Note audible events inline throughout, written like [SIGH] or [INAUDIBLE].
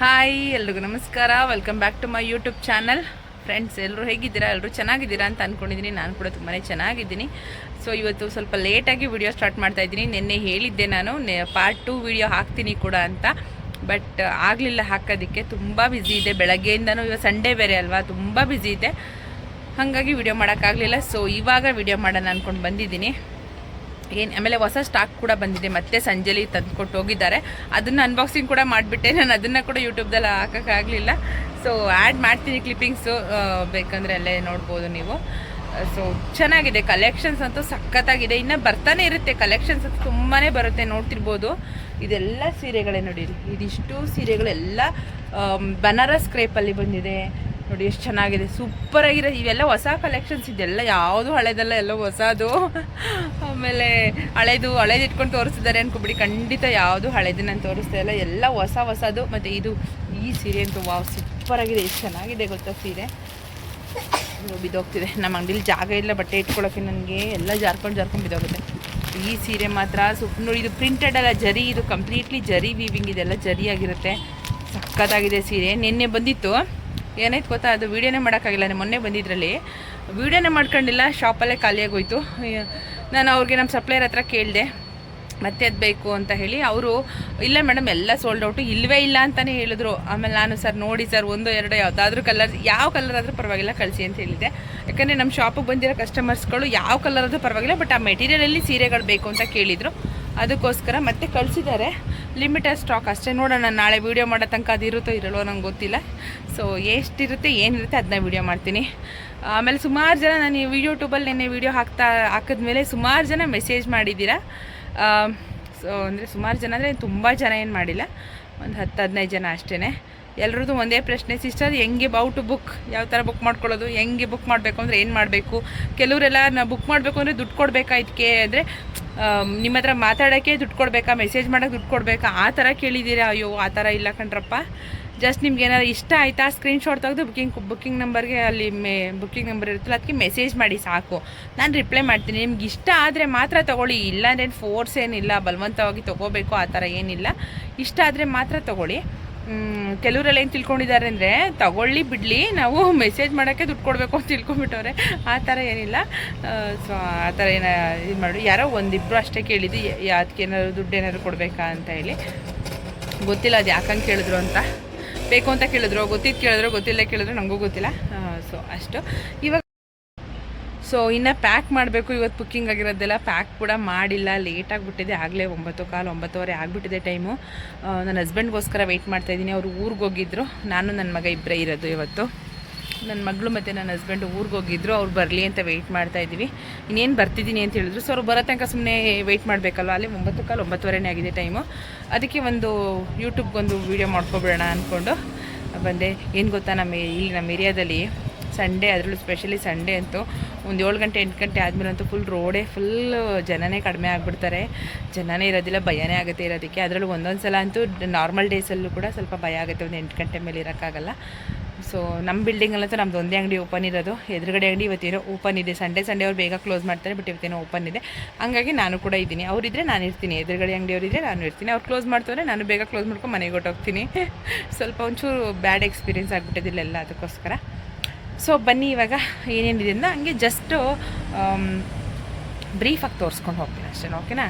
Hi, ಎಲ್ರಿಗೂ ನಮಸ್ಕಾರ. Welcome back to my YouTube channel friends ಎಲ್ಲರೂ ಹೇಗಿದ್ದೀರಾ? ಎಲ್ಲರೂ ಚೆನ್ನಾಗಿದ್ದೀರಾ ಅಂತ ಅಂದ್ಕೊಂಡಿದ್ದೀನಿ ನಾನು ಕೂಡ ತುಂಬಾ ಚೆನ್ನಾಗಿದ್ದೀನಿ. ಸೊ ಇವತ್ತು ಸ್ವಲ್ಪ ಲೇಟಾಗಿ ವಿಡಿಯೋ ಸ್ಟಾರ್ಟ್ ಮಾಡ್ತಾ ಇದ್ದೀನಿ. ನಿನ್ನೆ ಹೇಳಿದ್ದೆ ನಾನು ಪಾರ್ಟ್ ಟು ವಿಡಿಯೋ ಹಾಕ್ತೀನಿ ಕೂಡ ಅಂತ. ಬಟ್ ಆಗಲಿಲ್ಲ ಹಾಕೋದಕ್ಕೆ. ತುಂಬ ಬ್ಯುಸಿ ಇದೆ. ಬೆಳಗ್ಗೆಯಿಂದನೂ ಇವಾಗ ಸಂಡೇ ಬೇರೆ ಅಲ್ವಾ? ತುಂಬ ಬ್ಯುಸಿ ಇದೆ. ಹಾಗಾಗಿ ವಿಡಿಯೋ ಮಾಡೋಕ್ಕಾಗಲಿಲ್ಲ. ಸೊ ಇವಾಗ ವಿಡಿಯೋ ಮಾಡೋಣ ಅಂದ್ಕೊಂಡು ಬಂದಿದ್ದೀನಿ. ಏನು ಆಮೇಲೆ ಹೊಸ ಸ್ಟಾಕ್ ಕೂಡ ಬಂದಿದೆ. ಮತ್ತೆ ಸಂಜೆಲಿ ತಂದುಕೊಟ್ಟು ಹೋಗಿದ್ದಾರೆ. ಅದನ್ನು ಅನ್ಬಾಕ್ಸಿಂಗ್ ಕೂಡ ಮಾಡಿಬಿಟ್ಟೆ. ನಾನು ಅದನ್ನು ಕೂಡ ಯೂಟ್ಯೂಬ್ದಲ್ಲಿ ಹಾಕೋಕ್ಕಾಗಲಿಲ್ಲ ಸೊ ಆ್ಯಡ್ ಮಾಡ್ತೀನಿ ಕ್ಲಿಪ್ಪಿಂಗ್ಸು ಬೇಕಂದರೆ ಅಲ್ಲೇ ನೋಡ್ಬೋದು ನೀವು. ಸೊ ಚೆನ್ನಾಗಿದೆ. ಕಲೆಕ್ಷನ್ಸ್ ಅಂತೂ ಸಖತ್ತಾಗಿದೆ. ಇನ್ನು ಬರ್ತಾನೆ ಇರುತ್ತೆ. ಕಲೆಕ್ಷನ್ಸ್ ಅಂತೂ ತುಂಬಾ ಬರುತ್ತೆ. ನೋಡ್ತಿರ್ಬೋದು. ಇದೆಲ್ಲ ಸೀರೆಗಳೇ ನೋಡಿ. ಇದಿಷ್ಟು ಸೀರೆಗಳೆಲ್ಲ ಬನಾರಸ್ ಕ್ರೇಪಲ್ಲಿ ಬಂದಿದೆ. ನೋಡಿ ಎಷ್ಟು ಚೆನ್ನಾಗಿದೆ. ಸೂಪರ್ ಆಗಿದೆ. ಇವೆಲ್ಲ ಹೊಸ ಕಲೆಕ್ಷನ್ಸ್ ಇದೆಲ್ಲ, ಯಾವುದು ಹಳೆದಲ್ಲ, ಎಲ್ಲ ಹೊಸದು. ಆಮೇಲೆ ಹಳೇದು ಹಳೇದು ಇಟ್ಕೊಂಡು ತೋರಿಸ್ತಿದ್ದಾರೆ ಅನ್ಕೊಬಿಡಿ. ಖಂಡಿತ ಯಾವುದು ಹಳೇದು ನಾನು ತೋರಿಸ್ತಾ ಇಲ್ಲ. ಎಲ್ಲ ಹೊಸ ಹೊಸದು. ಮತ್ತು ಇದು ಈ ಸೀರೆ ಅಂತೂ ವಾವ್ ಸೂಪರ್ ಆಗಿದೆ. ಎಷ್ಟು ಚೆನ್ನಾಗಿದೆ ಗೊತ್ತಾ ಸೀರೆ? ಬಿದ್ದೋಗ್ತಿದೆ. ನಮ್ಮ ಅಂಗಡಿಲಿ ಜಾಗ ಇಲ್ಲ, ಬಟ್ಟೆ ಇಟ್ಕೊಳ್ಳೋಕೆ ನನಗೆ ಎಲ್ಲ ಜಾರ್ಕೊಂಡು ಜಾರ್ಕೊಂಡು ಬಿದ್ದೋಗುತ್ತೆ. ಈ ಸೀರೆ ಮಾತ್ರ ಸುಪ್ ನೋಡಿ ಇದು ಪ್ರಿಂಟೆಡ್ ಅಲ್ಲ, ಜರಿ ಇದು ಕಂಪ್ಲೀಟ್ಲಿ ಜರಿ ವೀವಿಂಗ್ ಇದೆಲ್ಲ ಜರಿ ಆಗಿರುತ್ತೆ ಸಖತ್ತಾಗಿದೆ ಸೀರೆ. ನಿನ್ನೆ ಬಂದಿತ್ತು. ಏನಾಯ್ತು ಗೊತ್ತಾ? ಅದು ವೀಡಿಯೋನೇ ಮಾಡೋಕ್ಕಾಗಿಲ್ಲ. ನಾನು ಮೊನ್ನೆ ಬಂದಿದ್ರಲ್ಲಿ. ವೀಡಿಯೋನೇ ಮಾಡ್ಕೊಂಡಿಲ್ಲ. ಶಾಪಲ್ಲೇ ಖಾಲಿಯಾಗೋಯ್ತು. ನಾನು ಅವ್ರಿಗೆ ನಮ್ಮ ಸಪ್ಲೈಯರ್ ಹತ್ರ ಕೇಳಿದೆ. ಮತ್ತೆ ಅದು ಬೇಕು ಅಂತ ಹೇಳಿ ಅವರು, ಇಲ್ಲ ಮೇಡಮ್, ಎಲ್ಲ ಸೋಲ್ಡ್ ಔಟು ಇಲ್ಲವೇ ಇಲ್ಲ ಅಂತಲೇ ಹೇಳಿದ್ರು. ಆಮೇಲೆ ನಾನು, ಸರ್, ನೋಡಿ ಸರ್, ಒಂದು, ಎರಡು, ಯಾವುದಾದ್ರೂ ಕಲರ್ ಯಾವ ಕಲರ್ ಆದರೂ ಪರವಾಗಿಲ್ಲ, ಕಳಿಸಿ ಅಂತ ಹೇಳಿದ್ದೆ. ಯಾಕಂದರೆ ನಮ್ಮ ಶಾಪಿಗೆ ಬಂದಿರೋ ಕಸ್ಟಮರ್ಸ್ಗಳು ಯಾವ ಕಲರ್ ಆದರೂ ಪರವಾಗಿಲ್ಲ ಬಟ್ ಆ ಮೆಟೀರಿಯಲಲ್ಲಿ ಸೀರೆಗಳು ಬೇಕು ಅಂತ ಕೇಳಿದರು. ಅದಕ್ಕೋಸ್ಕರ ಮತ್ತೆ ಕಳಿಸಿದ್ದಾರೆ. ಲಿಮಿಟೆಡ್ ಸ್ಟಾಕ್ ಅಷ್ಟೇ. ನೋಡೋಣ, ನಾಳೆ ವೀಡಿಯೋ ಮಾಡೋ ತನಕ ಅದು ಇರುತ್ತೋ ಇರಲ್ವೋ ನಂಗೆ ಗೊತ್ತಿಲ್ಲ. ಸೊ ಎಷ್ಟಿರುತ್ತೆ, ಏನಿರುತ್ತೆ ಅದನ್ನ ವೀಡಿಯೋ ಮಾಡ್ತೀನಿ. ಆಮೇಲೆ ಸುಮಾರು ಜನ ನಾನು ಯೂಟ್ಯೂಬಲ್ಲಿ ನಿನ್ನೆ ವೀಡಿಯೋ ಹಾಕ್ತಾ, ಹಾಕಿದ್ಮೇಲೆ ಸುಮಾರು ಜನ ಮೆಸೇಜ್ ಮಾಡಿದ್ದೀರಾ. ಸೊ ಅಂದರೆ ಸುಮಾರು ಜನ ಅಂದರೆ ತುಂಬ ಜನ ಏನು ಮಾಡಿಲ್ಲ. ಒಂದು ಹತ್ತು ಹದಿನೈದು ಜನ ಅಷ್ಟೇ ಎಲ್ರದ್ದು ಒಂದೇ ಪ್ರಶ್ನೆ ಸಿಸ್ಟರ್ ಹೆಂಗೆ ಬೌ ಟು ಬುಕ್ ಯಾವ ಥರ ಬುಕ್ ಮಾಡ್ಕೊಳ್ಳೋದು? ಹೆಂಗೆ ಬುಕ್ ಮಾಡಬೇಕು? ಅಂದರೆ ಏನು ಮಾಡಬೇಕು? ಕೆಲವರೆಲ್ಲ, ನಾ ಬುಕ್ ಮಾಡಬೇಕು ಅಂದರೆ ದುಡ್ಡು ಕೊಡಬೇಕಾ ಇದಕ್ಕೆ ಅಂದರೆ ನಿಮ್ಮ ಹತ್ರ ಮಾತಾಡೋಕ್ಕೆ ದುಡ್ಡು ಕೊಡಬೇಕಾ ಮೆಸೇಜ್ ಮಾಡೋಕ್ಕೆ ದುಡ್ಡು ಕೊಡಬೇಕಾ? ಆ ಥರ ಕೇಳಿದ್ದೀರಾ? ಅಯ್ಯೋ, ಆ ಥರ ಇಲ್ಲ ಕಣ್ರಪ್ಪ. ಜಸ್ಟ್ ನಿಮ್ಗೆ ಏನಾದ್ರು ಇಷ್ಟ ಆಯಿತಾ? ಸ್ಕ್ರೀನ್ಶಾಟ್ ತೆಗೆದು ಬುಕ್ಕಿಂಗ್ ಬುಕ್ಕಿಂಗ್ ನಂಬರ್ಗೆ ಅಲ್ಲಿ ಮೇ ಬುಕಿಂಗ್ ನಂಬರ್ ಇರುತ್ತಲ್ಲ, ಅದಕ್ಕೆ ಮೆಸೇಜ್ ಮಾಡಿ ಸಾಕು. ನಾನು ರಿಪ್ಲೈ ಮಾಡ್ತೀನಿ. ನಿಮ್ಗೆ ಇಷ್ಟ ಆದರೆ ಮಾತ್ರ ತೊಗೊಳ್ಳಿ. ಇಲ್ಲಾಂದ್ರೆ ಫೋರ್ಸ್ ಏನಿಲ್ಲ. ಬಲವಂತವಾಗಿ ತೊಗೋಬೇಕು. ಆ ಥರ ಏನಿಲ್ಲ. ಇಷ್ಟ ಆದರೆ ಮಾತ್ರ ತೊಗೊಳ್ಳಿ. ಕೆಲವರೆಲ್ಲ ಏನು ತಿಳ್ಕೊಂಡಿದ್ದಾರೆ ಅಂದರೆ, ತಗೊಳ್ಳಿ ಬಿಡಲಿ, ನಾವು ಮೆಸೇಜ್ ಮಾಡೋಕ್ಕೆ ದುಡ್ಡು ಕೊಡಬೇಕು ಅಂತ ತಿಳ್ಕೊಂಬಿಟ್ಟವ್ರೆ ಆ ಥರ ಏನಿಲ್ಲ. ಸೊ, ಆ ಥರ ಏನ ಇದು ಮಾಡಿ ಯಾರೋ ಒಂದಿಬ್ಬರು ಅಷ್ಟೇ ಕೇಳಿದ್ದು ಅದಕ್ಕೆ ಏನಾದ್ರು ದುಡ್ಡು ಏನಾದ್ರು ಕೊಡಬೇಕಾ ಅಂತ ಹೇಳಿ. ಗೊತ್ತಿಲ್ಲ, ಅದು ಯಾಕಂಗೆ ಕೇಳಿದ್ರು ಅಂತ. ಬೇಕು ಅಂತ ಕೇಳಿದ್ರು ಗೊತ್ತಿದ್ದು ಕೇಳಿದ್ರು ಗೊತ್ತಿಲ್ಲ ಕೇಳಿದ್ರು ನನಗೂ ಗೊತ್ತಿಲ್ಲ. ಸೊ, ಅಷ್ಟು. ಇವಾಗ ಸೊ ಇನ್ನು ಪ್ಯಾಕ್ ಮಾಡಬೇಕು. ಇವತ್ತು ಬುಕ್ಕಿಂಗ್ ಆಗಿರೋದೆಲ್ಲ ಪ್ಯಾಕ್ ಕೂಡ ಮಾಡಿಲ್ಲ. ಲೇಟ್ ಆಗಿಬಿಟ್ಟಿದೆ. ಆಗಲೇ ಒಂಬತ್ತು ಕಾಲು, ಒಂಬತ್ತುವರೆ ಆಗಿಬಿಟ್ಟಿದೆ ಟೈಮು ನನ್ನ ಹಸ್ಬೆಂಡ್ಗೋಸ್ಕರ ವೆಯ್ಟ್ ಮಾಡ್ತಾಯಿದ್ದೀನಿ ಅವರು ಊರಿಗೆ ಹೋಗಿದ್ರು. ನಾನು ನನ್ನ ಮಗ ಇಬ್ಬರೇ ಇರೋದು ಇವತ್ತು. ನನ್ನ ಮಗಳು ಮತ್ತು ನನ್ನ ಹಸ್ಬೆಂಡು ಊರಿಗೆ ಹೋಗಿದ್ರು. ಅವ್ರು ಬರಲಿ ಅಂತ ವೆಯ್ಟ್ ಮಾಡ್ತಾ ಇದ್ದೀವಿ. ಇನ್ನೇನು ಬರ್ತಿದ್ದೀನಿ ಅಂತ ಹೇಳಿದ್ರು. ಸೊ ಅವ್ರು ಬರೋ ತನಕ ಸುಮ್ಮನೆ ವೆಯ್ಟ್ ಮಾಡಬೇಕಲ್ವ? ಅಲ್ಲಿ ಒಂಬತ್ತು ಕಾಲು, ಒಂಬತ್ತುವರೆನೇ ಆಗಿದೆ ಟೈಮು ಅದಕ್ಕೆ ಒಂದು ಯೂಟ್ಯೂಬ್ಗೊಂದು ವೀಡಿಯೋ ಮಾಡ್ಕೊಬಿಡೋಣ ಅಂದ್ಕೊಂಡು ಬಂದೆ. ಏನು ಗೊತ್ತಾ? ನಮ್ಮ ಇಲ್ಲಿ, ನಮ್ಮ ಏರಿಯಾದಲ್ಲಿ ಸಂಡೇ, ಅದರಲ್ಲೂ ಸ್ಪೆಷಲಿ ಸಂಡೇ ಅಂತೂ ಒಂದು ಏಳು ಗಂಟೆ, ಎಂಟು ಗಂಟೆ ಆದಮೇಲೆ ಅಂತೂ ಫುಲ್ ರೋಡೇ ಫುಲ್ ಜನನೇ ಕಡಿಮೆ ಆಗಿಬಿಡ್ತಾರೆ. ಜನನೇ ಇರೋದಿಲ್ಲ, ಭಯನೇ ಆಗುತ್ತೆ ಇರೋದಕ್ಕೆ. ಅದರಲ್ಲೂ ಒಂದೊಂದು ಸಲ ಅಂತೂ ನಾರ್ಮಲ್ ಡೇಸಲ್ಲೂ ಕೂಡ ಸ್ವಲ್ಪ ಭಯ ಆಗುತ್ತೆ, ಒಂದು ಎಂಟು ಗಂಟೆ ಮೇಲೆ ಇರೋಕ್ಕಾಗಲ್ಲ. ಸೊ ನಮ್ಮ ಬಿಲ್ಡಿಂಗಲ್ಲಂತೂ ನಮ್ಮದು ಒಂದೇ ಅಂಗಡಿ ಓಪನ್ ಇರೋದು. ಎದುರುಗಡೆ ಅಂಗಡಿ ಇವತ್ತೇನೋ ಓಪನ್ ಇದೆ. ಸಂಡೇ ಸಂಡೇ ಅವ್ರು ಬೇಗ ಕ್ಲೋಸ್ ಮಾಡ್ತಾರೆ ಬಟ್ ಇವತ್ತೇನೋ ಓಪನ್ ಇದೆ. ಹಂಗಾಗಿ ನಾನು ಕೂಡ ಇದ್ದೀನಿ. ಅವರಿದ್ದರೆ ನಾನು ಇರ್ತೀನಿ. ಎದುರುಗಡೆ ಅಂಗಡಿಯವರಿದ್ದರೆ ನಾನು ಇರ್ತೀನಿ. ಅವ್ರು ಕ್ಲೋಸ್ ಮಾಡ್ತಾರೆ, ನಾನು ಬೇಗ ಕ್ಲೋಸ್ ಮಾಡ್ಕೊಂಡು ಮನೆಗೆ ಹೊಟ್ಟೋಗ್ತೀನಿ [LAUGHS] ಸ್ವಲ್ಪ ಒಂಚೂರು ಬ್ಯಾಡ್ ಎಕ್ಸ್ಪೀರಿಯನ್ಸ್ ಆಗಿಬಿಟ್ಟಿದ್ದಿಲ್ಲ ಅದಕ್ಕೋಸ್ಕರ. ಸೊ ಬನ್ನಿ ಇವಾಗ ಏನೇನಿದೆ ಅಂತ ಹಂಗೆ ಜಸ್ಟು ಬ್ರೀಫಾಗಿ ತೋರಿಸ್ಕೊಂಡು ಹೋಗ್ತೀನಿ ಅಷ್ಟೇ ಓಕೆನಾ?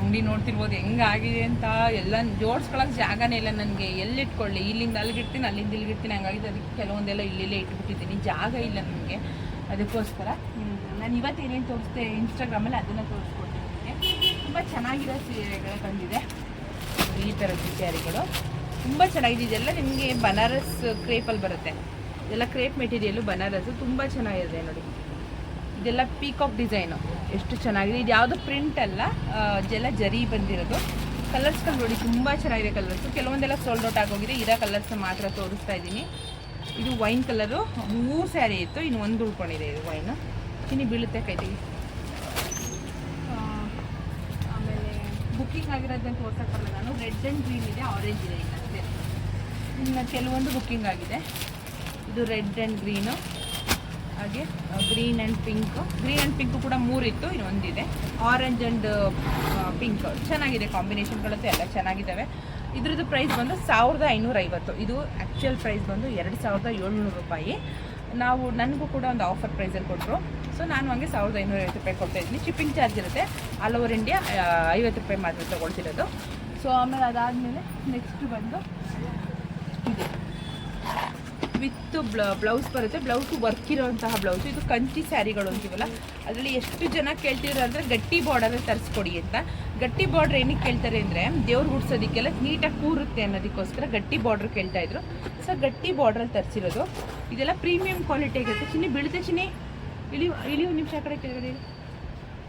ಅಂಗಡಿ ನೋಡ್ತಿರ್ಬೋದು ಹೆಂಗಾಗಿದೆ ಅಂತ ಎಲ್ಲ ಜೋಡಿಸ್ಕೊಳಕ್ಕೆ ಜಾಗನೇ ಇಲ್ಲ ನನಗೆ. ಎಲ್ಲಿಟ್ಕೊಳ್ಳಿ? ಇಲ್ಲಿಂದ ಅಲ್ಲಿಗಿಡ್ತೀನಿ, ಅಲ್ಲಿಂದ ಇಲ್ಲಿಗಿಡ್ತೀನಿ. ಹಂಗಾಗಿದೆ ಅದಕ್ಕೆ ಕೆಲವೊಂದೆಲ್ಲ ಇಲ್ಲಿಲ್ಲೇ ಇಟ್ಬಿಟ್ಟಿದ್ದೀನಿ. ಜಾಗ ಇಲ್ಲ ನನಗೆ. ಅದಕ್ಕೋಸ್ಕರ ನಾನು ಇವತ್ತು ಏನೇನು ತೋರಿಸ್ತೆ ಇನ್ಸ್ಟಾಗ್ರಾಮಲ್ಲಿ ಅದನ್ನು ತೋರಿಸ್ಕೊಡ್ತೀನಿ ತುಂಬ ಚೆನ್ನಾಗಿರೋ ಸೀರೆಗಳು ಬಂದಿದೆ ಈ ಥರದ ಸ್ಯಾರಿಗಳು ತುಂಬ ಚೆನ್ನಾಗಿದೆ. ಇದೆಲ್ಲ ನಿಮಗೆ ಬನಾರಸ್ ಕ್ರೇಪಲ್ಲಿ ಬರುತ್ತೆ. ಇದೆಲ್ಲ ಕ್ರೇಪ್ ಮೆಟೀರಿಯಲ್ಲು ಬನಾರಸ್ಸು ತುಂಬ ಚೆನ್ನಾಗಿದೆ ನೋಡಿ. ಇದೆಲ್ಲ ಪೀಕಾಕ್ ಡಿಸೈನು ಎಷ್ಟು ಚೆನ್ನಾಗಿದೆ. ಇದು ಯಾವುದು ಪ್ರಿಂಟ್ ಅಲ್ಲ ಇದೆಲ್ಲ ಜರಿ ಬಂದಿರೋದು. ಕಲರ್ಸ್ಗಳು ನೋಡಿ, ತುಂಬ ಚೆನ್ನಾಗಿದೆ ಕಲರ್ಸು ಕೆಲವೊಂದೆಲ್ಲ ಸೋಲ್ಡ್ ಔಟ್ ಆಗೋಗಿದೆ. ಇರೋ ಕಲರ್ಸ್ ಮಾತ್ರ ತೋರಿಸ್ತಾ ಇದ್ದೀನಿ. ಇದು ವೈನ್ ಕಲರು ಮೂರು ಸ್ಯಾರಿ ಇತ್ತು. ಇನ್ನು ಒಂದು ಉಳ್ಕೊಂಡಿದೆ ಇದು ವೈನು ಇನ್ನು ಬೀಳುತ್ತೆ ಕೈತಿಗೆ ಆಮೇಲೆ ಬುಕ್ಕಿಂಗ್ ಆಗಿರೋದನ್ನ ತೋರ್ಸಕ್ಕೆ ಬರಲ್ಲ. ನಾನು ರೆಡ್ ಆ್ಯಂಡ್ ಗ್ರೀನ್ ಇದೆ ಆರೆಂಜ್ ಇದೆ ಅಷ್ಟೇ ಇನ್ನು ಕೆಲವೊಂದು ಬುಕ್ಕಿಂಗ್ ಆಗಿದೆ. ಇದು ರೆಡ್ ಆ್ಯಂಡ್ ಗ್ರೀನು. ಹಾಗೆ green and pink. Green and pink ಕೂಡ ಮೂರಿತ್ತು ಇನ್ನೊಂದಿದೆ ಆರೆಂಜ್ ಆ್ಯಂಡ್ ಪಿಂಕ್. ಚೆನ್ನಾಗಿದೆ ಕಾಂಬಿನೇಷನ್ಗಳಂತೂ ಎಲ್ಲ ಚೆನ್ನಾಗಿದ್ದಾವೆ. ಇದ್ರದ್ದು ಪ್ರೈಸ್ ಬಂದು ಸಾವಿರದ ಐನೂರ ಐವತ್ತು ಇದು ಆ್ಯಕ್ಚುಯಲ್ ಪ್ರೈಸ್ ಬಂದು ಎರಡು ಸಾವಿರದ ಏಳ್ನೂರು ರೂಪಾಯಿ. ನಾವು, ನನಗೂ ಕೂಡ ಒಂದು ಆಫರ್ ಪ್ರೈಸಲ್ಲಿ ಕೊಟ್ಟರು ಸೊ ನಾನು ಹಂಗೆ ಸಾವಿರದ ಐನೂರೈವತ್ತು ರೂಪಾಯಿ ಕೊಡ್ತಾ ಇದ್ದೀನಿ. ಶಿಪ್ಪಿಂಗ್ ಚಾರ್ಜ್ ಇರುತ್ತೆ. ಆಲ್ ಓವರ್ ಇಂಡಿಯಾ ಐವತ್ತು ರೂಪಾಯಿ ಮಾತ್ರ ತೊಗೊಳ್ತಿರೋದು. ಸೊ ಆಮೇಲೆ ಅದಾದಮೇಲೆ ನೆಕ್ಸ್ಟ್ ಬಂದು ವಿತ್ ಬ್ಲೌಸ್ ಬರುತ್ತೆ. ಬ್ಲೌಸ್ ವರ್ಕ್ ಇರೋಂತಹ ಬ್ಲೌಸ್ ಇದು ಕಂಚಿ ಸ್ಯಾರಿಗಳು ಅಂತೀವಲ್ಲ, ಅದರಲ್ಲಿ ಎಷ್ಟು ಜನ ಕೇಳ್ತಿದ್ರು ಅಂದರೆ ಗಟ್ಟಿ ಬಾರ್ಡರ್ ತರಿಸ್ಕೊಡಿ ಅಂತ. ಗಟ್ಟಿ ಬಾರ್ಡ್ರ್ ಏನಕ್ಕೆ ಕೇಳ್ತಾರೆ ಅಂದರೆ, ದೇವ್ರು ಗುಡ್ಸೋದಕ್ಕೆಲ್ಲ ನೀಟಾಗಿ ಕೂರುತ್ತೆ ಅನ್ನೋದಕ್ಕೋಸ್ಕರ ಗಟ್ಟಿ ಬಾರ್ಡ್ರ್ ಕೇಳ್ತಾ ಇದ್ರು. ಸೊ ಗಟ್ಟಿ ಬಾರ್ಡ್ರಲ್ಲಿ ತರಿಸಿರೋದು. ಇದೆಲ್ಲ ಪ್ರೀಮಿಯಂ ಕ್ವಾಲಿಟಿ ಆಗಿರುತ್ತೆ. ಚಿನ್ನಿ, ಬೀಳುತ್ತೆ ಚಿನ್ನಿ. ಇಳಿ ಇಳಿ ಒಂದು ನಿಮಿಷ ಕಡೆ ಕೆಳಗಡೆ.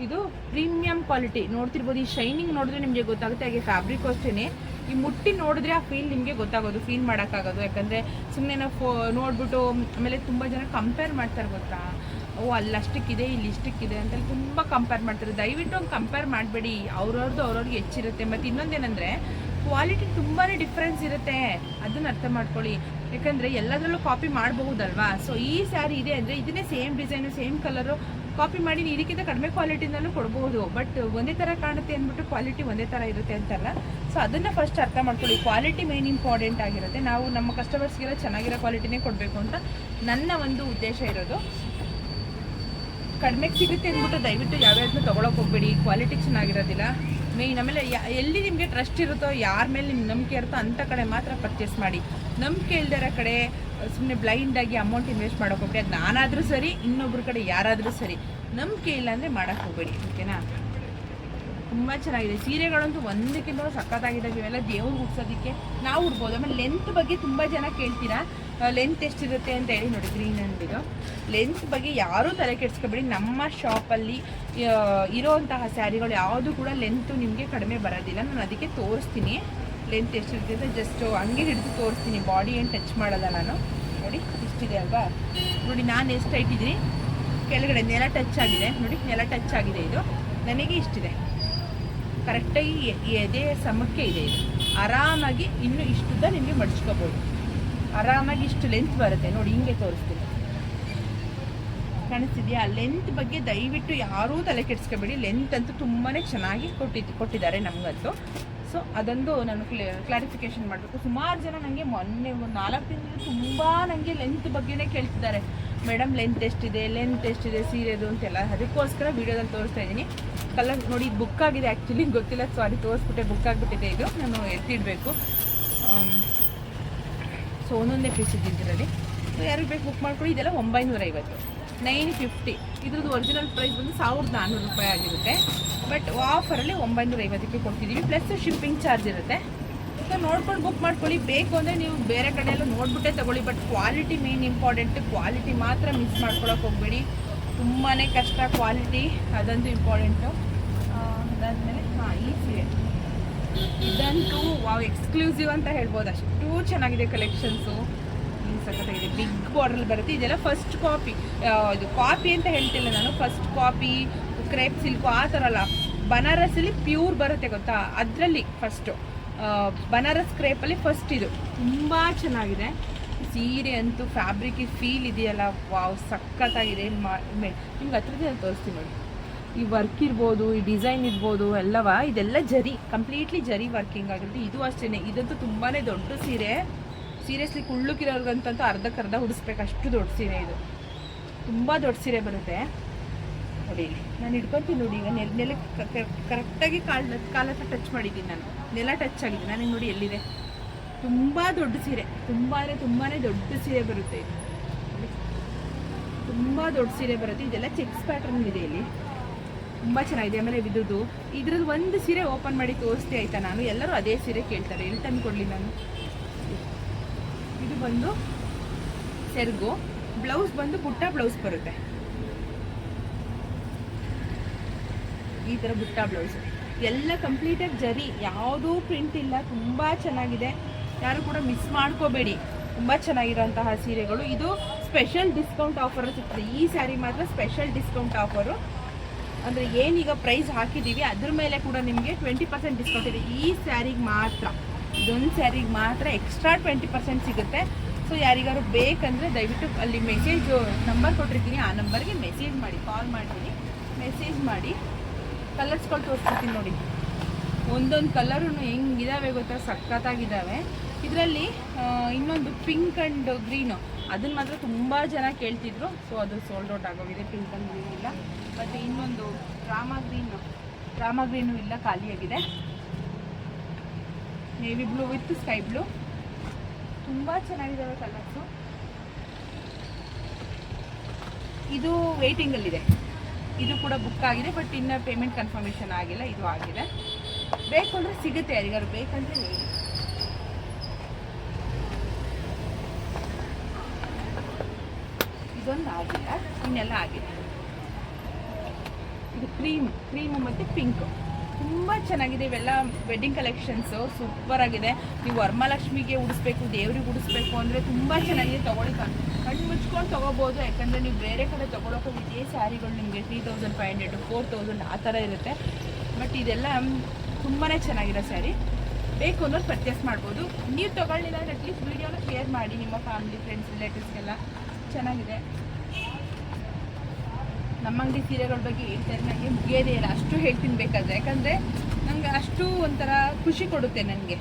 ಇದು ಪ್ರೀಮಿಯಂ ಕ್ವಾಲಿಟಿ. ನೋಡ್ತಿರ್ಬೋದು, ಈ ಶೈನಿಂಗ್ ನೋಡಿದ್ರೆ ನಿಮಗೆ ಗೊತ್ತಾಗುತ್ತೆ, ಹಾಗೆ ಫ್ಯಾಬ್ರಿಕ್ ಅಷ್ಟೇ ಈ ಮುಟ್ಟಿ ನೋಡಿದ್ರೆ ಆ ಫೀಲ್ ನಿಮಗೆ ಗೊತ್ತಾಗೋದು ಫೀಲ್ ಮಾಡೋಕ್ಕಾಗೋದು. ಯಾಕಂದರೆ ಸುಮ್ಮನೆ ಫೋ, ನೋಡ್ಬಿಟ್ಟು, ಆಮೇಲೆ ತುಂಬ ಜನ ಕಂಪೇರ್ ಮಾಡ್ತಾರೆ ಗೊತ್ತಾ? ಓ, ಅಲ್ಲಿ ಅಷ್ಟಕ್ಕಿದೆ, ಇಲ್ಲಿ ಇಷ್ಟಕ್ಕಿದೆ ಅಂತೇಳಿ ತುಂಬ ಕಂಪೇರ್ ಮಾಡ್ತಾರೆ. ದಯವಿಟ್ಟು ಒಂದು ಕಂಪೇರ್ ಮಾಡಬೇಡಿ. ಅವ್ರವ್ರದ್ದು ಅವ್ರವ್ರಿಗೆ ಹೆಚ್ಚಿರುತ್ತೆ. ಮತ್ತು ಇನ್ನೊಂದೇನೆಂದರೆ ಕ್ವಾಲಿಟಿ ತುಂಬಾ ಡಿಫ್ರೆನ್ಸ್ ಇರುತ್ತೆ. ಅದನ್ನ ಅರ್ಥ ಮಾಡ್ಕೊಳ್ಳಿ. ಯಾಕಂದರೆ ಎಲ್ಲದರಲ್ಲೂ ಕಾಪಿ ಮಾಡಬಹುದಲ್ವಾ? ಸೊ ಈ ಸ್ಯಾರಿ ಇದೆ ಅಂದರೆ, ಇದನ್ನೇ same design same colour copy ಮಾಡಿ ಇದಕ್ಕಿಂತ ಕಡಿಮೆ ಕ್ವಾಲಿಟಿನಲ್ಲೂ ಕೊಡ್ಬೋದು. ಬಟ್ ಒಂದೇ ಥರ ಕಾಣುತ್ತೆ ಅಂದ್ಬಿಟ್ಟು ಕ್ವಾಲಿಟಿ ಒಂದೇ ಥರ ಇರುತ್ತೆ ಅಂತಲ್ಲ. ಸೊ ಅದನ್ನು ಫಸ್ಟ್ ಅರ್ಥ ಮಾಡ್ಕೊಳ್ಳಿ. ಕ್ವಾಲಿಟಿ ಮೇನ್ ಇಂಪಾರ್ಟೆಂಟ್ ಆಗಿರುತ್ತೆ. ನಾವು ನಮ್ಮ ಕಸ್ಟಮರ್ಸ್ಗೆಲ್ಲ ಚೆನ್ನಾಗಿರೋ ಕ್ವಾಲಿಟಿನೇ ಕೊಡಬೇಕು ಅಂತ ನನ್ನ ಒಂದು ಉದ್ದೇಶ ಇರೋದು. ಕಡಿಮೆಗೆ ಸಿಗುತ್ತೆ ಅಂದ್ಬಿಟ್ಟು ದಯವಿಟ್ಟು ಯಾವ್ಯಾವ್ದನ್ನ ತೊಗೊಳಕ್ಕೆ ಹೋಗ್ಬೇಡಿ. ಕ್ವಾಲಿಟಿ ಚೆನ್ನಾಗಿರೋದಿಲ್ಲ. ಮೇಯ್ನ್ ಆಮೇಲೆ ಎಲ್ಲಿ ನಿಮಗೆ ಟ್ರಸ್ಟ್ ಇರುತ್ತೋ, ಯಾರ ಮೇಲೆ ನಿಮ್ಗೆ ನಂಬಿಕೆ ಇರುತ್ತೋ ಅಂಥ ಕಡೆ ಮಾತ್ರ ಪರ್ಚೇಸ್ ಮಾಡಿ. ನಂಬಿಕೆ ಇಲ್ದಿರೋ ಕಡೆ ಸುಮ್ಮನೆ ಬ್ಲೈಂಡಾಗಿ ಅಮೌಂಟ್ ಇನ್ವೆಸ್ಟ್ ಮಾಡೋಕೆ ಹೋಗ್ಬೇಡಿ. ಅದು ನಾನಾದರೂ ಸರಿ, ಇನ್ನೊಬ್ರ ಕಡೆ ಯಾರಾದರೂ ಸರಿ. ನಂಬಿಕೆ ಇಲ್ಲ ಅಂದರೆ ಮಾಡೋಕ್ಕೆ ಹೋಗ್ಬೇಡಿ. ಓಕೆನಾ? ತುಂಬ ಚೆನ್ನಾಗಿದೆ. ಸೀರೆಗಳಂತೂ ಒಂದಕ್ಕಿಂತ ಸಖತ್ತಾಗಿದ್ದಾವೆ ಇವೆಲ್ಲ ದೇವ್ರು ಉಡ್ಸೋದಕ್ಕೆ ನಾವು ಉಡ್ಬೋದು. ಆಮೇಲೆ ಲೆಂತ್ ಬಗ್ಗೆ ತುಂಬ ಜನ ಕೇಳ್ತೀರಾ? ಲೆಂತ್ ಎಷ್ಟಿರುತ್ತೆ ಅಂತ ಹೇಳಿ ನೋಡಿ ಗ್ರೀನ್ ಅಂಡಿದು ಲೆಂತ್ ಬಗ್ಗೆ ಯಾರೂ ತಲೆ ಕೆಡಿಸ್ಕೊಬೇಡಿ. ನಮ್ಮ ಶಾಪಲ್ಲಿ ಇರೋವಂತಹ ಸ್ಯಾರಿಗಳು ಯಾವುದು ಕೂಡ ಲೆಂತು ನಿಮಗೆ ಕಡಿಮೆ ಬರೋದಿಲ್ಲ. ನಾನು ಅದಕ್ಕೆ ತೋರಿಸ್ತೀನಿ. ಲೆಂತ್ ಎಷ್ಟಿರುತ್ತೆ ಜಸ್ಟ್ ಹಂಗೆ ಹಿಡಿದು ತೋರಿಸ್ತೀನಿ ಬಾಡಿ ಏನು ಟಚ್ ಮಾಡಲ್ಲ ನಾನು. ನೋಡಿ, ಇಷ್ಟಿದೆ ಅಲ್ವಾ? ನೋಡಿ, ನಾನು ಎಷ್ಟು ಇಟ್ಟಿದ್ದೀನಿ ಕೆಳಗಡೆ ನೆಲ ಟಚ್ ಆಗಿದೆ. ನೋಡಿ, ನೆಲ ಟಚ್ ಆಗಿದೆ ಇದು. ನನಗೆ ಇಷ್ಟಿದೆ. ಕರೆಕ್ಟಾಗಿ ಎದೆ ಸಮಕ್ಕೆ ಇದೆ ಇದು. ಆರಾಮಾಗಿ ಇನ್ನೂ ಇಷ್ಟುದ ನಿಮಗೆ ಮಡಿಸ್ಕೋಬೋದು ಆರಾಮಾಗಿ ಇಷ್ಟು ಲೆಂತ್ ಬರುತ್ತೆ. ನೋಡಿ, ಹಿಂಗೆ ತೋರಿಸ್ತೀನಿ. ಕಾಣಿಸ್ತಿದ್ಯಾ? ಲೆಂತ್ ಬಗ್ಗೆ ದಯವಿಟ್ಟು ಯಾರೂ ತಲೆ ಕೆಡಿಸ್ಕೋಬೇಡಿ. ಲೆಂತ್ ಅಂತೂ ತುಂಬಾ ಚೆನ್ನಾಗಿ ಕೊಟ್ಟಿದ್ದು ಕೊಟ್ಟಿದ್ದಾರೆ ನಮಗಂತೂ. ಸೊ ಅದೊಂದು ನಾನು ಕ್ಲೇ ಕ್ಲಾರಿಫಿಕೇಶನ್ ಮಾಡಬೇಕು. ಸುಮಾರು ಜನ ನನಗೆ ಮೊನ್ನೆ ಒಂದು ನಾಲ್ಕು ದಿನದಿಂದ ತುಂಬ ನನಗೆ ಲೆಂತ್ ಬಗ್ಗೆನೇ ಕೇಳ್ತಿದ್ದಾರೆ. ಮೇಡಮ್ ಲೆಂತ್ ಎಷ್ಟಿದೆ? ಲೆಂತ್ ಎಷ್ಟಿದೆ? ಸೀರೆದು ಅಂತೆಲ್ಲ. ಅದಕ್ಕೋಸ್ಕರ ವೀಡಿಯೋದಲ್ಲಿ ತೋರಿಸ್ತಾ ಇದ್ದೀನಿ. ಕಲರ್ ನೋಡಿ ಬುಕ್ ಆಗಿದೆ ಆ್ಯಕ್ಚುಲಿ ಗೊತ್ತಿಲ್ಲ ಸಾರಿ ತೋರಿಸ್ಬಿಟ್ಟೆ ಬುಕ್ ಆಗಿಬಿಟ್ಟಿದೆ ಇದು. ನಾನು ಎತ್ತಿಡಬೇಕು. ಸೊ ಒಂದೊಂದೇ ಪೀಸ್ ಇದ್ದಿದ್ದರಲ್ಲಿ ಸೊ ಯಾರಿಗೆ ಬೇಕು ಬುಕ್ ಮಾಡ್ಕೊಳ್ಳಿ ಇದೆಲ್ಲ ಒಂಬೈನೂರ ಐವತ್ತು ನೈನ್ ಫಿಫ್ಟಿ. ಇದ್ರದ್ದು ಒರಿಜಿನಲ್ ಪ್ರೈಸ್ ಬಂದು ಸಾವಿರದ ನಾನ್ನೂರು ರೂಪಾಯಿ ಆಗಿರುತ್ತೆ. ಬಟ್ ಆಫರಲ್ಲಿ ಒಂಬೈನೂರ ಐವತ್ತಕ್ಕೆ ಕೊಡ್ತಿದ್ದೀವಿ ಪ್ಲಸ್ ಶಿಪ್ಪಿಂಗ್ ಚಾರ್ಜ್ ಇರುತ್ತೆ. ಸೊ ನೋಡ್ಕೊಂಡು ಬುಕ್ ಮಾಡ್ಕೊಳ್ಳಿ. ಬೇಕು ಅಂದರೆ ನೀವು ಬೇರೆ ಕಡೆ ಎಲ್ಲ ನೋಡ್ಬಿಟ್ಟೆ ತಗೊಳ್ಳಿ. But quality main important quality ಮಾತ್ರ ಮಿಸ್ ಮಾಡ್ಕೊಳಕ್ಕೆ ಹೋಗಬೇಡಿ. ತುಂಬಾ ಕಷ್ಟ ಕ್ವಾಲಿಟಿ ಅದಂತೂ ಇಂಪಾರ್ಟೆಂಟು ಅದಾದಮೇಲೆ, ಹಾಂ ಈ ಸೀರೆ ಇದಂತೂ ವಾವ್ ಎಕ್ಸ್ಕ್ಲೂಸಿವ್ ಅಂತ ಹೇಳ್ಬೋದು. ಅಷ್ಟು ಚೆನ್ನಾಗಿದೆ ಕಲೆಕ್ಷನ್ಸು ಸಖತ್ತಾಗಿದೆ ಬಿಗ್ ಬಾರ್ಡರ್ ಬರುತ್ತೆ. ಇದೆಲ್ಲ ಫಸ್ಟ್ ಕಾಪಿ ಇದು ಕಾಪಿ ಅಂತ ಹೇಳ್ತಿಲ್ಲ ನಾನು. ಫಸ್ಟ್ ಕಾಪಿ ಕ್ರೇಪ್ ಸಿಲ್ಕು ಆ ಥರ ಅಲ್ಲ. ಬನಾರಸಲ್ಲಿ ಪ್ಯೂರ್ ಬರುತ್ತೆ ಗೊತ್ತಾ? ಅದರಲ್ಲಿ ಫಸ್ಟು ಬನಾರಸ್ ಕ್ರೇಪಲ್ಲಿ ಫಸ್ಟ್ ಇದು. ತುಂಬ ಚೆನ್ನಾಗಿದೆ. ಸೀರೆ ಅಂತೂ ಫ್ಯಾಬ್ರಿಕ್ ಫೀಲ್ ಇದೆಯಲ್ಲ? ವಾವ್ ಸಖತ್ತಾಗಿದೆ. ನಿಮ್ಗೆ ಹತ್ರದಿಂದ ತೋರಿಸ್ತೀನಿ ನೋಡಿ. ಈ ವರ್ಕ್ ಇರ್ಬೋದು, ಈ ಡಿಸೈನ್ ಇರ್ಬೋದು, ಎಲ್ಲವ? ಇದೆಲ್ಲ ಜರಿ ಕಂಪ್ಲೀಟ್ಲಿ ಜರಿ ವರ್ಕಿಂಗ್ ಆಗಿರುತ್ತೆ. ಇದು ಅಷ್ಟೇ ಇದಂತೂ ತುಂಬಾ ದೊಡ್ಡ ಸೀರೆ. ಸೀರಿಯಸ್ಲಿ ಕುಳ್ಳುಕಿರೋರ್ಗಂತಂತೂ ಅರ್ಧಕ್ಕರ್ಧ ಹುಡಿಸ್ಬೇಕು. ಅಷ್ಟು ದೊಡ್ಡ ಸೀರೆ ಇದು. ತುಂಬ ದೊಡ್ಡ ಸೀರೆ ಬರುತ್ತೆ. ನೋಡಿ, ನಾನು ಹಿಡ್ಕೊತೀನಿ ನೋಡಿ, ಈಗ ನೆಲ ನೆಲ ಕರೆಕ್ಟಾಗಿ ಕಾಲ್ ಕಾಲ ಟಚ್ ಮಾಡಿದ್ದೀನಿ ನಾನು. ನೆಲ ಟಚ್ ಆಗಿದೆ. ನನಗೆ ನೋಡಿ ಎಲ್ಲಿದೆ? ತುಂಬ ದೊಡ್ಡ ಸೀರೆ. ತುಂಬ ಅಂದರೆ ತುಂಬಾ ದೊಡ್ಡ ಸೀರೆ ಬರುತ್ತೆ ಇದು. ತುಂಬ ದೊಡ್ಡ ಸೀರೆ ಬರುತ್ತೆ. ಇದೆಲ್ಲ ಚೆಕ್ಸ್ ಪ್ಯಾಟರ್ನ್ ಇದೆ ಇಲ್ಲಿ. ತುಂಬ ಚೆನ್ನಾಗಿದೆ. ಆಮೇಲೆ ಇದ್ರದ್ದು ಇದ್ರದ್ದು ಒಂದು ಸೀರೆ ಓಪನ್ ಮಾಡಿ ತೋರಿಸ್ತೆ ಆಯ್ತಾ ನಾನು? ಎಲ್ಲರೂ ಅದೇ ಸೀರೆ ಕೇಳ್ತಾರೆ. ಎಲ್ಲಿ ತಂದು ಕೊಡಲಿ ನಾನು? ಇದು ಬಂದು ಸೆರ್ಗು. ಬ್ಲೌಸ್ ಬಂದು ಬುಟ್ಟ ಬ್ಲೌಸ್ ಬರುತ್ತೆ. ಈ ಥರ ಬುಟ್ಟ ಬ್ಲೌಸ್. ಎಲ್ಲ ಕಂಪ್ಲೀಟಾಗಿ ಜರಿ. ಯಾವುದೂ ಪ್ರಿಂಟ್ ಇಲ್ಲ. ತುಂಬ ಚೆನ್ನಾಗಿದೆ. ಯಾರು ಕೂಡ ಮಿಸ್ ಮಾಡ್ಕೋಬೇಡಿ. ತುಂಬ ಚೆನ್ನಾಗಿರೋಂತಹ ಸೀರೆಗಳು. ಇದು ಸ್ಪೆಷಲ್ ಡಿಸ್ಕೌಂಟ್ ಆಫರ್ ಸಿಗ್ತದೆ. ಈ ಸ್ಯಾರಿ ಮಾತ್ರ ಸ್ಪೆಷಲ್ ಡಿಸ್ಕೌಂಟ್ ಆಫರು ಅಂದರೆ ಏನೀಗ ಪ್ರೈಸ್ ಹಾಕಿದ್ದೀವಿ, ಅದ್ರ ಮೇಲೆ ಕೂಡ ನಿಮಗೆ ಟ್ವೆಂಟಿ ಪರ್ಸೆಂಟ್ ಡಿಸ್ಕೌಂಟ್ ಇದೆ. ಈ ಸ್ಯಾರಿಗೆ ಮಾತ್ರ. ಇದೊಂದು ಸ್ಯಾರಿಗೆ ಮಾತ್ರ ಎಕ್ಸ್ಟ್ರಾ ಟ್ವೆಂಟಿ ಪರ್ಸೆಂಟ್ ಸಿಗುತ್ತೆ. ಸೊ ಯಾರಿಗಾರು ಬೇಕಂದರೆ ದಯವಿಟ್ಟು ಅಲ್ಲಿ ಮೆಸೇಜ್ ನಂಬರ್ ಕೊಟ್ಟಿರ್ತೀನಿ. ಆ ನಂಬರ್ಗೆ ಮೆಸೇಜ್ ಮಾಡಿ ಕಾಲ್ ಮಾಡ್ತೀನಿ. ಮೆಸೇಜ್ ಮಾಡಿ. ಕಲರ್ಸ್ಗಳು ತೋರಿಸ್ತೀನಿ ನೋಡಿ. ಒಂದೊಂದು ಕಲರು ಹೆಂಗಿದಾವೆ ಗೊತ್ತಾ? ಸಖತ್ತಾಗಿದ್ದಾವೆ ಇದರಲ್ಲಿ ಇನ್ನೊಂದು ಪಿಂಕ್ ಆ್ಯಂಡ್ ಗ್ರೀನು ಅದನ್ನು ಮಾತ್ರ ತುಂಬ ಜನ ಕೇಳ್ತಿದ್ರು. ಸೊ ಅದು ಸೋಲ್ಡ್ ಔಟ್ ಆಗೋಗಿದೆ. ಪಿಂಕ್ ಆ್ಯಂಡ್ ಗ್ರೀನ್ ಇಲ್ಲ. ಮತ್ತು ಇನ್ನೊಂದು ರಾಮ ಗ್ರೀನು ರಾಮ ಗ್ರೀನು ಇಲ್ಲ, ಖಾಲಿಯಾಗಿದೆ. Navy blue with sky blue ತುಂಬ ಚೆನ್ನಾಗಿದ್ದಾವೆ ಕಲರ್ಸು ಇದು ವೇಟಿಂಗಲ್ಲಿದೆ ಇದು. ಕೂಡ ಬುಕ್ ಆಗಿದೆ ಬಟ್ ಇನ್ನು ಪೇಮೆಂಟ್ ಕನ್ಫರ್ಮೇಷನ್ ಆಗಿಲ್ಲ, ಇದು ಆಗಿದೆ ಬೇಕು ಅಂದರೆ ಸಿಗುತ್ತೆ ಯಾರಿಗಾರು ಬೇಕಂದ್ರೆ ಹೇಳಿ. ಇದೊಂದು ಆಗಿಲ್ಲ, ಇನ್ನೆಲ್ಲ ಆಗಿದೆ. ಇದು ಕ್ರೀಮ್ ಕ್ರೀಮು ಮತ್ತು ಪಿಂಕು ತುಂಬ ಚೆನ್ನಾಗಿದೆ. ಇವೆಲ್ಲ ವೆಡ್ಡಿಂಗ್ ಕಲೆಕ್ಷನ್ಸು ಸೂಪರ್ ಆಗಿದೆ. ನೀವು ವರಮಹಾಲಕ್ಷ್ಮಿಗೆ ಉಡಿಸ್ಬೇಕು, ದೇವ್ರಿಗೆ ಉಡಿಸ್ಬೇಕು ಅಂದರೆ ತುಂಬ ಚೆನ್ನಾಗಿದೆ. ತೊಗೊಳ್ಳಿ. ಕಣ್ ಕಣ್ಣು ಮುಚ್ಕೊಂಡು ತೊಗೋಬೋದು. ಯಾಕಂದರೆ ನೀವು ಬೇರೆ ಕಡೆ ತೊಗೊಳೋಕೆ ಇದೇ ಸ್ಯಾರಿಗಳು ನಿಮಗೆ three thousand five hundred four thousand ಆ ಥರ ಇರುತ್ತೆ. ಬಟ್ ಇದೆಲ್ಲ ತುಂಬಾ ಚೆನ್ನಾಗಿರೋ ಸ್ಯಾರಿ ಬೇಕು ಅಂದ್ರೆ ಪರ್ಚೇಸ್ ಮಾಡ್ಬೋದು. ನೀವು ತೊಗೊಳ್ಳಿಲ್ಲ ಅಂದರೆ ಅಟ್ಲೀಸ್ಟ್ ವೀಡಿಯೋನ ಶೇರ್ ಮಾಡಿ. ನಿಮ್ಮ ಫ್ಯಾಮಿಲಿ ಫ್ರೆಂಡ್ಸ್ ರಿಲೇಟಿವ್ಸ್ಗೆಲ್ಲ ಚೆನ್ನಾಗಿದೆ. ನಮ್ಮ ಅಂಗಡಿ ಸೀರೆಗಳ ಬಗ್ಗೆ ಹೇಳ್ತಾರೆ ನನಗೆ ಮುಗಿಯೋದೇ ಇಲ್ಲ. ಅಷ್ಟು ಹೇಳ್ತೀನಿ ಬೇಕಾದ್ರೆ. ಯಾಕಂದರೆ ನನಗೆ ಅಷ್ಟು ಒಂಥರ ಖುಷಿ ಕೊಡುತ್ತೆ ನನಗೆ.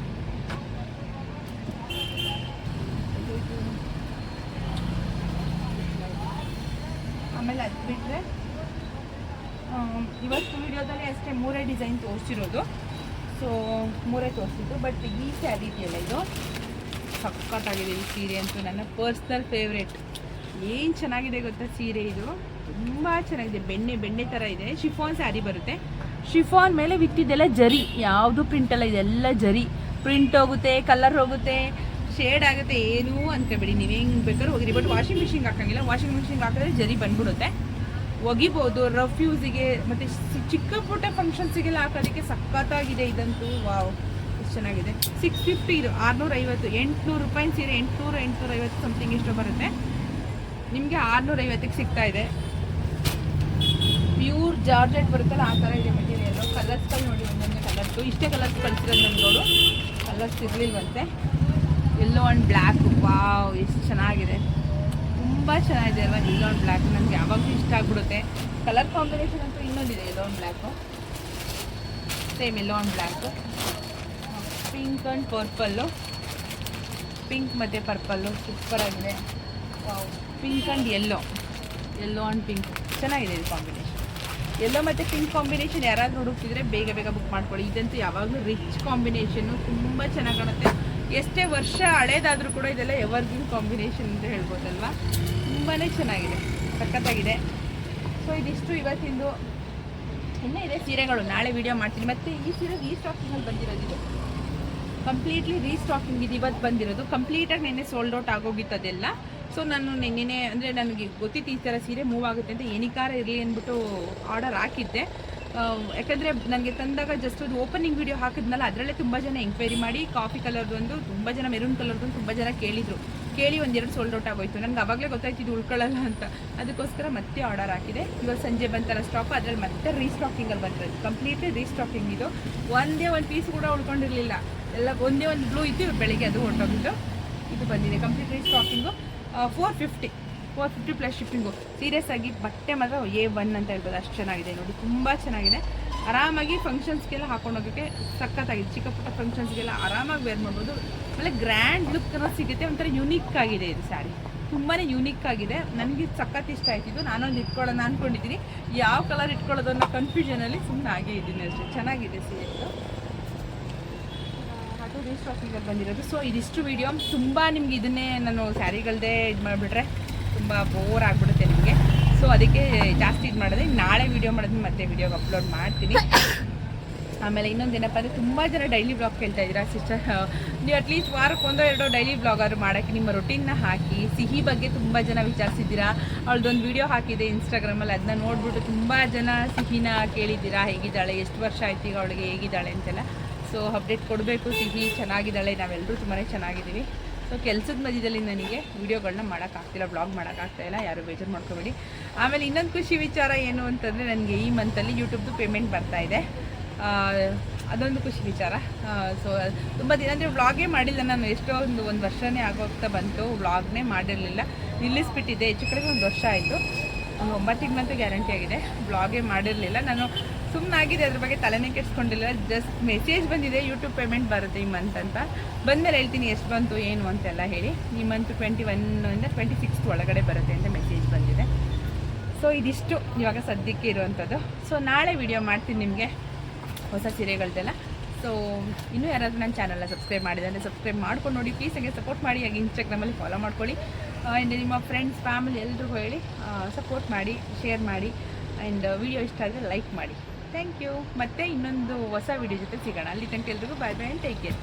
ಆಮೇಲೆ ಅದು ಬಿಟ್ಟರೆ ಇವತ್ತು ವಿಡಿಯೋದಲ್ಲಿ ಅಷ್ಟೇ ಮೂರೇ ಡಿಸೈನ್ ತೋರಿಸಿರೋದು. ಸೊ ಮೂರೇ ತೋರಿಸಿದ್ದು. ಬಟ್ ಈ ಸ್ಯಾರಿ ಇದೆಯಲ್ಲ ಇದು? ಸಕ್ಕತ್ತಾಗಿದೆ ಈ ಸೀರೆ ಅಂತೂ. ನನ್ನ ಪರ್ಸ್ನಲ್ ಫೇವ್ರೇಟ್ ಏನು ಚೆನ್ನಾಗಿದೆ ಗೊತ್ತಾ ಸೀರೆ ಇದು? ತುಂಬ ಚೆನ್ನಾಗಿದೆ. ಬೆಣ್ಣೆ ಬೆಣ್ಣೆ ಥರ ಇದೆ. ಶಿಫಾನ್ ಸ್ಯಾರಿ ಬರುತ್ತೆ. ಶಿಫಾನ್ ಮೇಲೆ ವಿತ್ತಿದ್ದೆಲ್ಲ ಜರಿ. ಯಾವುದು ಪ್ರಿಂಟ್ ಅಲ್ಲ ಇದೆಲ್ಲ ಜರಿ. ಪ್ರಿಂಟ್ ಹೋಗುತ್ತೆ ಕಲರ್ ಹೋಗುತ್ತೆ. ಶೇಡ್ ಆಗುತ್ತೆ ಏನೂ ಅನ್ಕೋಬೇಡಿ. ನೀವು ಹೆಂಗೆ ಬೇಕಾದ್ರೂ ಹೋಗಿರಿ. ಬಟ್ ವಾಷಿಂಗ್ ಮಿಷಿನ್ಗೆ ಹಾಕಂಗಿಲ್ಲ. ವಾಷಿಂಗ್ ಮಿಷಿನ್ಗೆ ಹಾಕಿದ್ರೆ ಜರಿ ಬಂದ್ಬಿಡುತ್ತೆ. ಒಗಿಬೋದು ರಫ್ ಯೂಸಿಗೆ ಮತ್ತು ಚಿಕ್ಕ ಪುಟ್ಟ ಫಂಕ್ಷನ್ಸಿಗೆಲ್ಲ ಹಾಕೋದಕ್ಕೆ ಸಖತ್ತಾಗಿದೆ ಇದಂತೂ. ವಾವ್ ಎಷ್ಟು ಚೆನ್ನಾಗಿದೆ. ಸಿಕ್ಸ್ ಫಿಫ್ಟಿ ಇದು. ಆರುನೂರ ಐವತ್ತು ಎಂಟುನೂರು ರೂಪಾಯಿ ಸೀರೆ. ಎಂಟುನೂರು ಎಂಟುನೂರ ಐವತ್ತು ಸಮಥಿಂಗ್ ಎಷ್ಟು ಬರುತ್ತೆ. ನಿಮಗೆ ಆರುನೂರ ಐವತ್ತಕ್ಕೆ ಸಿಗ್ತಾ ಇದೆ. ಪ್ಯೂರ್ ಜಾರ್ಜೆಟ್ ಬರುತ್ತಲ್ಲ, ಆ ಥರ ಇದೆ ಮೆಟೀರಿಯಲ್ಲು ಕಲರ್ಸ್ಗಳು ನೋಡಿ, ಒಂದೊಂದು ಕಲರ್ಸು ಇಷ್ಟೇ ಕಲರ್ಸ್ ಕಳಿಸಿರೋದು ನನಗೋಡು ಕಲರ್ಸ್ ಇರಲಿಲ್ವಂತೆ ಎಲ್ಲೋ ಆ್ಯಂಡ್ ಬ್ಲ್ಯಾಕು ವಾವ್ ಎಷ್ಟು ಚೆನ್ನಾಗಿದೆ. ತುಂಬ ಚೆನ್ನಾಗಿದೆ ಅಲ್ವಾ ಎಲ್ಲೋ ಒಂದು ಬ್ಲ್ಯಾಕ್ ನನಗೆ ಯಾವಾಗಲೂ ಇಷ್ಟ ಆಗ್ಬಿಡುತ್ತೆ. ಕಲರ್ ಕಾಂಬಿನೇಷನ್ ಅಂತೂ ಇನ್ನೊಂದಿದೆ ಎಲ್ಲೋ ಒಂದು black same yellow and black pink and purple pink ಮತ್ತು ಪರ್ಪಲ್ಲು ಸೂಪರ್ ಆಗಿದೆ. Wow pink and yellow yellow and pink ಚೆನ್ನಾಗಿದೆ ಇದು ಕಾಂಬಿನೇಷನ್ ಎಲ್ಲೋ ಮತ್ತು ಪಿಂಕ್ ಕಾಂಬಿನೇಷನ್ ಯಾರಾದರೂ ಹುಡುಕ್ತಿದ್ರೆ ಬೇಗ ಬೇಗ ಬುಕ್ ಮಾಡ್ಕೊಳ್ಳಿ. ಇದಂತೂ ಯಾವಾಗಲೂ ರಿಚ್ ಕಾಂಬಿನೇಷನ್ನು ತುಂಬ ಚೆನ್ನಾಗಿ ಕಾಣುತ್ತೆ. ಎಷ್ಟೇ ವರ್ಷ ಹಳೇದಾದರೂ ಕೂಡ ಇದೆಲ್ಲ ಎವರ್ಗ್ರೀನ್ ಕಾಂಬಿನೇಷನ್ ಅಂತ ಹೇಳ್ಬೋದಲ್ವಾ? ತುಂಬಾ ಚೆನ್ನಾಗಿದೆ. ಸಖತ್ತಾಗಿದೆ. ಸೊ ಇದಿಷ್ಟು ಇವತ್ತಿಂದು. ಇನ್ನೂ ಇದೆ ಸೀರೆಗಳು. ನಾಳೆ ವಿಡಿಯೋ ಮಾಡ್ತೀನಿ. ಮತ್ತು ಈ ಸೀರೆ ರೀಸ್ಟಾಕಿಂಗಲ್ಲಿ ಬಂದಿರೋದು ಕಂಪ್ಲೀಟ್ಲಿ ರೀಸ್ಟಾಕಿಂಗ್ ಇದು ಇವತ್ತು ಬಂದಿರೋದು. ಕಂಪ್ಲೀಟಾಗಿ ನೆನ್ನೆ ಸೋಲ್ಡ್ ಔಟ್ ಆಗೋಗಿತ್ತು ಅದೆಲ್ಲ ಸೊ ನಾನು ನಿನ್ನೆ ಅಂದರೆ ನನಗೆ ಗೊತ್ತಿತ್ತು ಈ ಥರ ಸೀರೆ ಮೂವ್ ಆಗುತ್ತೆ ಅಂತ, ಏನಕ್ಕಾರ ಇರಲಿ ಅಂದ್ಬಿಟ್ಟು ಆರ್ಡರ್ ಹಾಕಿದ್ದೆ. ಯಾಕಂದರೆ ನನಗೆ ತಂದಾಗ ಜಸ್ಟ್ ಅದು ಓಪನಿಂಗ್ ವೀಡಿಯೋ ಹಾಕಿದ್ನಲ್ಲ, ಅದರಲ್ಲೇ ತುಂಬ ಜನ ಎಂಕ್ವೈರಿ ಮಾಡಿ ಕಾಫಿ ಕಲರ್ದು ಒಂದು ತುಂಬ ಜನ ಮೆರೂನ್ ಕಲರ್ದು ತುಂಬ ಜನ ಕೇಳಿದರು. ಕೇಳಿ ಒಂದೆರಡು ಸೋಲ್ಡ್ ಔಟ್ ಆಗೋಯ್ತು. ನನಗೆ ಅವಾಗಲೇ ಗೊತ್ತಾಯ್ತು ಇದು ಉಳ್ಕೊಳ್ಳಲ್ಲ ಅಂತ. ಅದಕ್ಕೋಸ್ಕರ ಮತ್ತೆ ಆರ್ಡರ್ ಹಾಕಿದೆ. ಇವಾಗ ಸಂಜೆ ಬಂತಲ್ಲ ಸ್ಟಾಕ್ ಅದರಲ್ಲಿ ಮತ್ತೆ ರೀಸ್ಟಾಕಿಂಗಲ್ಲಿ ಬರ್ತದೆ ಕಂಪ್ಲೀಟ್ಲಿ ರೀಸ್ಟಾಕಿಂಗ್ ಇದು. ಒಂದೇ ಒಂದು ಪೀಸ್ ಕೂಡ ಉಳ್ಕೊಂಡಿರಲಿಲ್ಲ. ಎಲ್ಲ ಒಂದೇ ಒಂದು ಬ್ಲೂ ಇತ್ತು ಬೆಳಿಗ್ಗೆ ಅದು ಹೊರಟೋಗಿದ್ದು ಇದು ಬಂದಿದೆ. Complete restocking four fifty four fifty plus shipping serious ಆಗಿ ಬಟ್ಟೆ ಮಾತ್ರ ಎ ಒನ್ ಅಂತ ಹೇಳ್ಬೋದು. ಅಷ್ಟು ಚೆನ್ನಾಗಿದೆ ನೋಡಿ. ತುಂಬ ಚೆನ್ನಾಗಿದೆ. ಆರಾಮಾಗಿ ಫಂಕ್ಷನ್ಸ್ಗೆಲ್ಲ ಹಾಕೊಂಡು ಹೋಗೋಕ್ಕೆ ಸಖತ್ತಾಗಿದೆ. ಚಿಕ್ಕ ಪುಟ್ಟ ಫಂಕ್ಷನ್ಸ್ಗೆಲ್ಲ ಆರಾಮಾಗಿ ವೇರ್ ಮಾಡ್ಬೋದು. ಆಮೇಲೆ ಗ್ರ್ಯಾಂಡ್ ಲುಕ್ ಅನ್ನೋ ಸಿಗುತ್ತೆ. ಒಂಥರ ಯುನೀಕ್ ಆಗಿದೆ ಇದು ಸ್ಯಾರಿ ತುಂಬಾ ಯುನೀಕ್ ಆಗಿದೆ. ನನಗೆ ಸಖತ್ ಇಷ್ಟ ಆಯ್ತಿದ್ದು. ನಾನೊಂದು ಇಟ್ಕೊಳ್ಳೋಣ ಅಂದ್ಕೊಂಡಿದ್ದೀನಿ ಯಾವ ಕಲರ್ ಇಟ್ಕೊಳ್ಳೋದು ಅನ್ನೋ ಕನ್ಫ್ಯೂಷನಲ್ಲಿ ಸುಮ್ಮನೆ ಆಗೇ ಇದ್ದೀನಿ ಅಷ್ಟೇ. ಚೆನ್ನಾಗಿದೆ ಸೀರೆ ಬಂದಿರೋದು. ಸೊ ಇದಿಷ್ಟು ವಿಡಿಯೋ ತುಂಬ ನಿಮ್ಗೆ ಇದನ್ನೇ ನಾನು ಸ್ಯಾರಿಗಳದೇ ಇದು ಮಾಡಿಬಿಟ್ರೆ ತುಂಬ ಬೋರ್ ಆಗಿಬಿಡುತ್ತೆ ನಿಮಗೆ. ಸೊ ಅದಕ್ಕೆ ಜಾಸ್ತಿ ಇದು ಮಾಡಿದೆ, ನಾಳೆ ವಿಡಿಯೋ ಮಾಡೋದು ಮತ್ತೆ ವಿಡಿಯೋಗೆ ಅಪ್ಲೋಡ್ ಮಾಡ್ತೀನಿ. ಆಮೇಲೆ ಇನ್ನೊಂದು ಏನಪ್ಪ ಅಂದರೆ, ತುಂಬ ಜನ ಡೈಲಿ ಬ್ಲಾಗ್ ಕೇಳ್ತಾ ಇದ್ದೀರಾ ಸಿಸ್ಟರ್ ನೀವು ಅಟ್ಲೀಸ್ಟ್ ವಾರಕ್ಕೆ ಒಂದೋ ಎರಡೋ ಡೈಲಿ ಬ್ಲಾಗಾದ್ರು ಮಾಡೋಕ್ಕೆ ನಿಮ್ಮ ರೊಟೀನ್ನ ಹಾಕಿ, ಸಿಹಿ ಬಗ್ಗೆ ತುಂಬ ಜನ ವಿಚಾರಿಸಿದ್ದೀರಾ, ಅವಳದೊಂದು ವಿಡಿಯೋ ಹಾಕಿದೆ ಇನ್ಸ್ಟಾಗ್ರಾಮಲ್ಲಿ ಅದನ್ನ ನೋಡಿಬಿಟ್ಟು ತುಂಬ ಜನ ಸಿಹಿನ ಕೇಳಿದ್ದೀರಾ, ಹೇಗಿದ್ದಾಳೆ, ಎಷ್ಟು ವರ್ಷ ಆಯ್ತು ಈಗ ಅವಳಿಗೆ ಹೇಗಿದ್ದಾಳೆ ಅಂತೆಲ್ಲ. ಸೊ ಅಪ್ಡೇಟ್ ಕೊಡಬೇಕು, ಸಿಹಿ ಚೆನ್ನಾಗಿದ್ದಾಳೆ ನಾವೆಲ್ಲರೂ ತುಂಬಾ ಚೆನ್ನಾಗಿದ್ದೀವಿ. ಸೊ ಕೆಲಸದ ಮಧ್ಯದಲ್ಲಿ ನನಗೆ ವೀಡಿಯೋಗಳನ್ನ ಮಾಡೋಕ್ಕಾಗ್ತಿಲ್ಲ ಬ್ಲಾಗ್ ಮಾಡೋಕ್ಕಾಗ್ತಾ ಇಲ್ಲ, ಯಾರು ಬೇಜಾರು ಮಾಡ್ಕೋಬೇಡಿ. ಆಮೇಲೆ ಇನ್ನೊಂದು ಖುಷಿ ವಿಚಾರ ಏನು ಅಂತಂದರೆ, ನನಗೆ ಈ ಮಂತಲ್ಲಿ ಯೂಟ್ಯೂಬ್ದು ಪೇಮೆಂಟ್ ಬರ್ತಾ ಇದೆ. ಅದೊಂದು ಖುಷಿ ವಿಚಾರ. ಸೊ ತುಂಬ ದಿನ ಅಂದರೆ ವ್ಲಾಗೇ ಮಾಡಿಲ್ಲ ನಾನು, ಎಷ್ಟೋ ಒಂದು ಒಂದು ವರ್ಷನೇ ಆಗೋಗ್ತಾ ಬಂತು ವ್ಲಾಗ್ನೇ ಮಾಡಿರಲಿಲ್ಲ. ನಿಲ್ಲಿಸ್ಬಿಟ್ಟಿದ್ದೆ, ಹೆಚ್ಚು ಕಡೆಗೆ ಒಂದು ವರ್ಷ ಆಯಿತು. ಒಂದು ಒಂಬತ್ತು ತಿಂಗಳಂತೂ ಗ್ಯಾರಂಟಿ ಆಗಿದೆ ಬ್ಲಾಗೇ ಮಾಡಿರಲಿಲ್ಲ. ನಾನು ಸುಮ್ಮನಾಗಿದೆ ಅದ್ರ ಬಗ್ಗೆ ತಲೆನೇ ಕೆಡ್ಸ್ಕೊಂಡಿಲ್ಲ. ಜಸ್ಟ್ ಮೆಸೇಜ್ ಬಂದಿದೆ ಯೂಟ್ಯೂಬ್ ಪೇಮೆಂಟ್ ಬರುತ್ತೆ ಈ ಮಂತ್ ಅಂತ. ಬಂದಮೇಲೆ ಹೇಳ್ತೀನಿ ಎಷ್ಟು ಬಂತು, ಏನು ಅಂತೆಲ್ಲ ಹೇಳಿ. ಈ ಮಂತ್ ಟ್ವೆಂಟಿ ಒನ್ನಿಂದ ಟ್ವೆಂಟಿ ಸಿಕ್ಸ್ತ್ ಒಳಗಡೆ ಬರುತ್ತೆ ಅಂತ ಮೆಸೇಜ್ ಬಂದಿದೆ. ಸೊ ಇದಿಷ್ಟು ಇವಾಗ ಸದ್ಯಕ್ಕೆ ಇರುವಂಥದ್ದು. ಸೊ ನಾಳೆ ವಿಡಿಯೋ ಮಾಡ್ತೀನಿ ನಿಮಗೆ ಹೊಸ ಸೀರೆಗಳ್ದೆಲ್ಲ. ಸೊ ಇನ್ನೂ ಯಾರಾದರೂ ನನ್ನ ಚಾನಲ್ನ ಸಬ್ಸ್ಕ್ರೈಬ್ ಮಾಡಿದೆ ಅಂದರೆ ಸಬ್ಸ್ಕ್ರೈಬ್ ಮಾಡ್ಕೊಂಡು ನೋಡಿ. ಪ್ಲೀಸ್ ಹಾಗೆ ಸಪೋರ್ಟ್ ಮಾಡಿ. ಹಾಗೆ ಇನ್ಸ್ಟಾಗ್ರಾಮಲ್ಲಿ ಫಾಲೋ ಮಾಡ್ಕೊಳ್ಳಿ. ಆ್ಯಂಡ್ ನಿಮ್ಮ ಫ್ರೆಂಡ್ಸ್ ಫ್ಯಾಮಿಲಿ ಎಲ್ರಿಗೂ ಹೇಳಿ ಸಪೋರ್ಟ್ ಮಾಡಿ ಶೇರ್ ಮಾಡಿ. ಆ್ಯಂಡ್ ವಿಡಿಯೋ ಇಷ್ಟ ಆದರೆ ಲೈಕ್ ಮಾಡಿ. ಥ್ಯಾಂಕ್ ಯು ಮತ್ತೆ ಇನ್ನೊಂದು ಹೊಸ ವಿಡಿಯೋ ಜೊತೆ ಸಿಗೋಣ. ಅಲ್ಲಿ ತನಕ ಎಲ್ರಿಗೂ ಬಾಯ್ ಬಾಯ್ ಟೇಕ್ ಕೇರ್